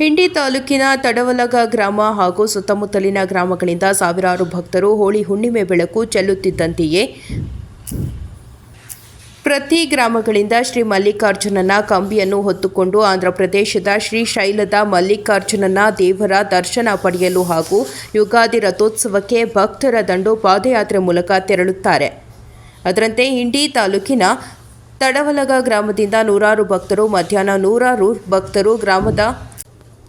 ಹಿಂಡಿ ತಾಲೂಕಿನ ತಡವಲಗ ಗ್ರಾಮ ಹಾಗೂ ಸುತ್ತಮುತ್ತಲಿನ ಗ್ರಾಮಗಳಿಂದ ಸಾವಿರಾರು ಭಕ್ತರು ಹೋಳಿ ಹುಣ್ಣಿಮೆ ಬೆಳಕು ಚೆಲ್ಲುತ್ತಿದ್ದಂತೆಯೇ ಪ್ರತಿ ಗ್ರಾಮಗಳಿಂದ ಶ್ರೀ ಮಲ್ಲಿಕಾರ್ಜುನನ ಕಂಬಿಯನ್ನು ಹೊತ್ತುಕೊಂಡು ಆಂಧ್ರಪ್ರದೇಶದ ಶ್ರೀ ಶೈಲದ ಮಲ್ಲಿಕಾರ್ಜುನನ ದೇವರ ದರ್ಶನ ಪಡೆಯಲು ಹಾಗೂ ಯುಗಾದಿ ರಥೋತ್ಸವಕ್ಕೆ ಭಕ್ತರ ದಂಡು ಪಾದಯಾತ್ರೆ ಮೂಲಕ ತೆರಳುತ್ತಾರೆ. ಅದರಂತೆ ಹಿಂಡಿ ತಾಲೂಕಿನ ತಡವಲಗ ಗ್ರಾಮದಿಂದ ನೂರಾರು ಭಕ್ತರು, ಮಧ್ಯಾಹ್ನ ನೂರಾರು ಭಕ್ತರು ಗ್ರಾಮದ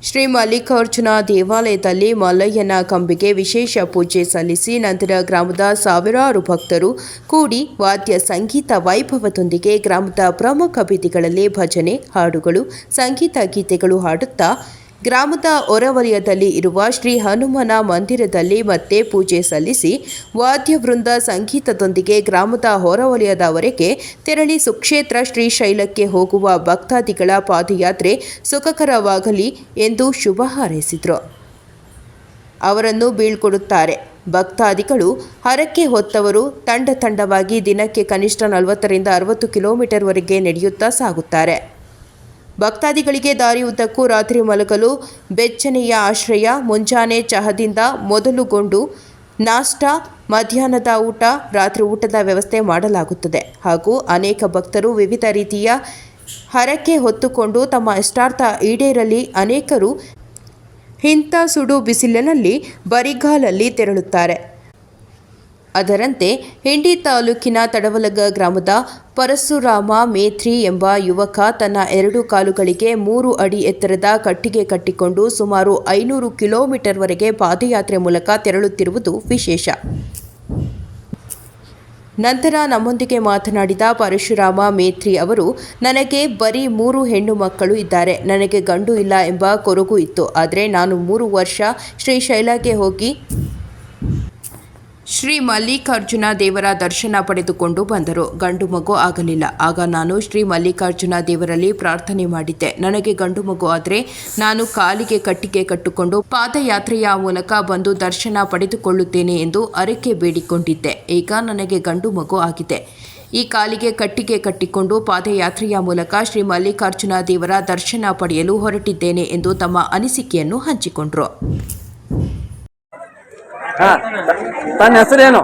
ಶ್ರೀ ಮಲ್ಲಿಕಾರ್ಜುನ ದೇವಾಲಯದಲ್ಲಿ ಮಲ್ಲಯ್ಯನ ಕಂಬಿಗೆ ವಿಶೇಷ ಪೂಜೆ ಸಲ್ಲಿಸಿ ನಂತರ ಗ್ರಾಮದ ಸಾವಿರಾರು ಭಕ್ತರು ಕೂಡಿ ವಾದ್ಯ ಸಂಗೀತ ವೈಭವದೊಂದಿಗೆ ಗ್ರಾಮದ ಪ್ರಮುಖ ಬೀದಿಗಳಲ್ಲಿ ಭಜನೆ ಹಾಡುಗಳು, ಸಂಗೀತ ಗೀತೆಗಳು ಹಾಡುತ್ತಾ ಗ್ರಾಮದ ಹೊರವಲಯದಲ್ಲಿ ಇರುವ ಶ್ರೀ ಹನುಮನ ಮಂದಿರದಲ್ಲಿ ಮತ್ತೆ ಪೂಜೆ ಸಲ್ಲಿಸಿ ವಾದ್ಯವೃಂದ ಸಂಗೀತದೊಂದಿಗೆ ಗ್ರಾಮದ ಹೊರವಲಯದವರೆಗೆ ತೆರಳಿ ಸುಕ್ಷೇತ್ರ ಶ್ರೀಶೈಲಕ್ಕೆ ಹೋಗುವ ಭಕ್ತಾದಿಗಳ ಪಾದಯಾತ್ರೆ ಸುಖಕರವಾಗಲಿ ಎಂದು ಶುಭ ಹಾರೈಸಿದರು. ಅವರನ್ನು ಬೀಳ್ಕೊಡುತ್ತಾರೆ. ಭಕ್ತಾದಿಗಳು ಹರಕೆ ಹೊತ್ತವರು ತಂಡ ತಂಡವಾಗಿ ದಿನಕ್ಕೆ ಕನಿಷ್ಠ ನಲವತ್ತರಿಂದ ಅರವತ್ತು ಕಿಲೋಮೀಟರ್ವರೆಗೆ ನಡೆಯುತ್ತಾ ಸಾಗುತ್ತಾರೆ. ಭಕ್ತಾದಿಗಳಿಗೆ ದಾರಿಯುದ್ದಕ್ಕೂ ರಾತ್ರಿ ಮಲಗಲು ಬೆಚ್ಚನೆಯ ಆಶ್ರಯ ಮುಂಜಾನೆ ಚಹದಿಂದ ಮೊದಲುಗೊಂಡು ನಾಷ್ಟ, ಮಧ್ಯಾಹ್ನದ ಊಟ, ರಾತ್ರಿ ಊಟದ ವ್ಯವಸ್ಥೆ ಮಾಡಲಾಗುತ್ತದೆ. ಹಾಗೂ ಅನೇಕ ಭಕ್ತರು ವಿವಿಧ ರೀತಿಯ ಹರಕೆ ಹೊತ್ತುಕೊಂಡು ತಮ್ಮ ಇಷ್ಟಾರ್ಥ ಈಡೇರಲಿ ಅನೇಕರು ಇಂಥ ಸುಡು ಬಿಸಿಲಿನಲ್ಲಿ ಬರಿಗಾಲಲ್ಲಿ ತೆರಳುತ್ತಾರೆ. ಅದರಂತೆ ಹಿಂಡಿ ತಾಲೂಕಿನ ತಡವಲಗ ಗ್ರಾಮದ ಪರಶುರಾಮ ಮೇತ್ರಿ ಎಂಬ ಯುವಕ ತನ್ನ ಎರಡು ಕಾಲುಗಳಿಗೆ ಮೂರು ಅಡಿ ಎತ್ತರದ ಕಟ್ಟಿಗೆ ಕಟ್ಟಿಕೊಂಡು ಸುಮಾರು ಐನೂರು ಕಿಲೋಮೀಟರ್ವರೆಗೆ ಪಾದಯಾತ್ರೆ ಮೂಲಕ ತೆರಳುತ್ತಿರುವುದು ವಿಶೇಷ. ನಂತರ ನಮ್ಮೊಂದಿಗೆ ಮಾತನಾಡಿದ ಪರಶುರಾಮ ಮೇತ್ರಿ ಅವರು, ನನಗೆ ಬರೀ ಮೂರು ಹೆಣ್ಣು ಮಕ್ಕಳು ಇದ್ದಾರೆ. ನನಗೆ ಗಂಡು ಇಲ್ಲ ಎಂಬ ಕೊರಗು ಇತ್ತು. ಆದರೆ ನಾನು ಮೂರು ವರ್ಷ ಶ್ರೀಶೈಲಕ್ಕೆ ಹೋಗಿ ಶ್ರೀ ಮಲ್ಲಿಕಾರ್ಜುನ ದೇವರ ದರ್ಶನ ಪಡೆದುಕೊಂಡು ಬಂದರು. ಗಂಡು ಮಗು ಆಗಲಿಲ್ಲ. ಆಗ ನಾನು ಶ್ರೀ ಮಲ್ಲಿಕಾರ್ಜುನ ದೇವರಲ್ಲಿ ಪ್ರಾರ್ಥನೆ ಮಾಡಿದ್ದೆ. ನನಗೆ ಗಂಡು ಮಗು ಆದರೆ ನಾನು ಕಾಲಿಗೆ ಕಟ್ಟಿಗೆ ಕಟ್ಟಿಕೊಂಡು ಪಾದಯಾತ್ರೆಯ ಮೂಲಕ ಬಂದು ದರ್ಶನ ಪಡೆದುಕೊಳ್ಳುತ್ತೇನೆ ಎಂದು ಅರಕೆ ಬೇಡಿಕೊಂಡಿದ್ದೆ. ಈಗ ನನಗೆ ಗಂಡು ಮಗು ಆಗಿದೆ. ಈ ಕಾಲಿಗೆ ಕಟ್ಟಿಗೆ ಕಟ್ಟಿಕೊಂಡು ಪಾದಯಾತ್ರೆಯ ಮೂಲಕ ಶ್ರೀ ಮಲ್ಲಿಕಾರ್ಜುನ ದೇವರ ದರ್ಶನ ಪಡೆಯಲು ಹೊರಟಿದ್ದೇನೆ ಎಂದು ತಮ್ಮ ಅನಿಸಿಕೆಯನ್ನು ಹಂಚಿಕೊಂಡರು. ಹಾ. ತನ್ನ ಹೆಸರೇನು?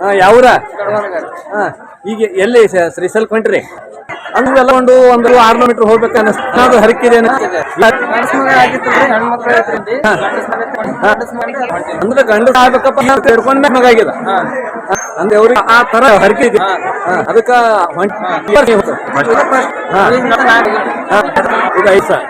ಹಾ ಯಾವೂರ? ಹಾ ಈಗ ಎಲ್ಲಿ ಶ್ರೀಸಲ್ ಕೊಂಟ್ರಿ ಅಂದ್ರೆ ಎಲ್ಲ ಒಂದು ಒಂದು ಆರ್ನೂರು ಮೀಟರ್ ಹೋಗ್ಬೇಕು ಅನ್ನಿಸ್ತು. ಹರಕಿದೆ ಅಂದ್ರೆ ಗಂಡು ಆಗ್ಬೇಕಪ್ಪ ನಾವು ಮಗಾಗಿದ ಮೇಲೆ ಅಂದ್ರೆ ಅವ್ರಿಗೆ ಆ ತರ ಹರಕೆ ಇದೆ. ಹಾ, ಅದಕ್ಕ ಹೊಂಟಿ. ಈಗ ಐದು ಸಾವಿರ